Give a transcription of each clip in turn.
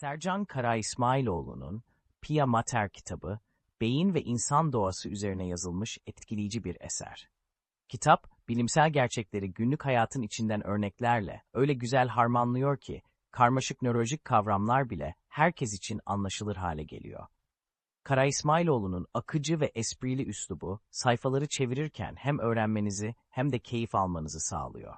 Sercan Kara İsmailoğlu'nun Pia Mater kitabı, beyin ve insan doğası üzerine yazılmış etkileyici bir eser. Kitap, bilimsel gerçekleri günlük hayatın içinden örneklerle öyle güzel harmanlıyor ki, karmaşık nörolojik kavramlar bile herkes için anlaşılır hale geliyor. Kara İsmailoğlu'nun akıcı ve esprili üslubu, sayfaları çevirirken hem öğrenmenizi hem de keyif almanızı sağlıyor.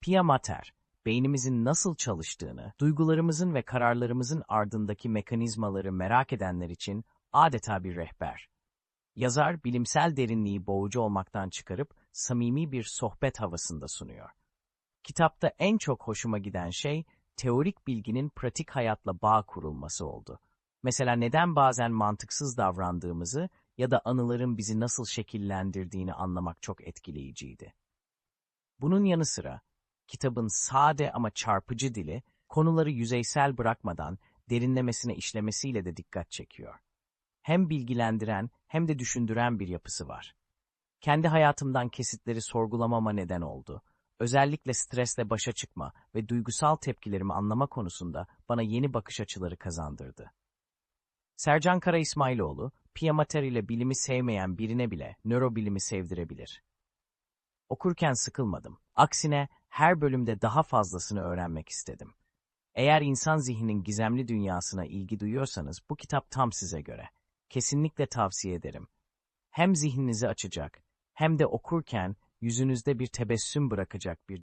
Pia Mater, beynimizin nasıl çalıştığını, duygularımızın ve kararlarımızın ardındaki mekanizmaları merak edenler için adeta bir rehber. Yazar, bilimsel derinliği boğucu olmaktan çıkarıp samimi bir sohbet havasında sunuyor. Kitapta en çok hoşuma giden şey, teorik bilginin pratik hayatla bağ kurulması oldu. Mesela neden bazen mantıksız davrandığımızı ya da anıların bizi nasıl şekillendirdiğini anlamak çok etkileyiciydi. Bunun yanı sıra, kitabın sade ama çarpıcı dili, konuları yüzeysel bırakmadan derinlemesine işlemesiyle de dikkat çekiyor. Hem bilgilendiren hem de düşündüren bir yapısı var. Kendi hayatımdan kesitleri sorgulamama neden oldu. Özellikle stresle başa çıkma ve duygusal tepkilerimi anlama konusunda bana yeni bakış açıları kazandırdı. Sercan Kara İsmailoğlu, Piamater ile bilimi sevmeyen birine bile nörobilimi sevdirebilir. Okurken sıkılmadım. Aksine her bölümde daha fazlasını öğrenmek istedim. Eğer insan zihninin gizemli dünyasına ilgi duyuyorsanız bu kitap tam size göre. Kesinlikle tavsiye ederim. Hem zihninizi açacak hem de okurken yüzünüzde bir tebessüm bırakacak bir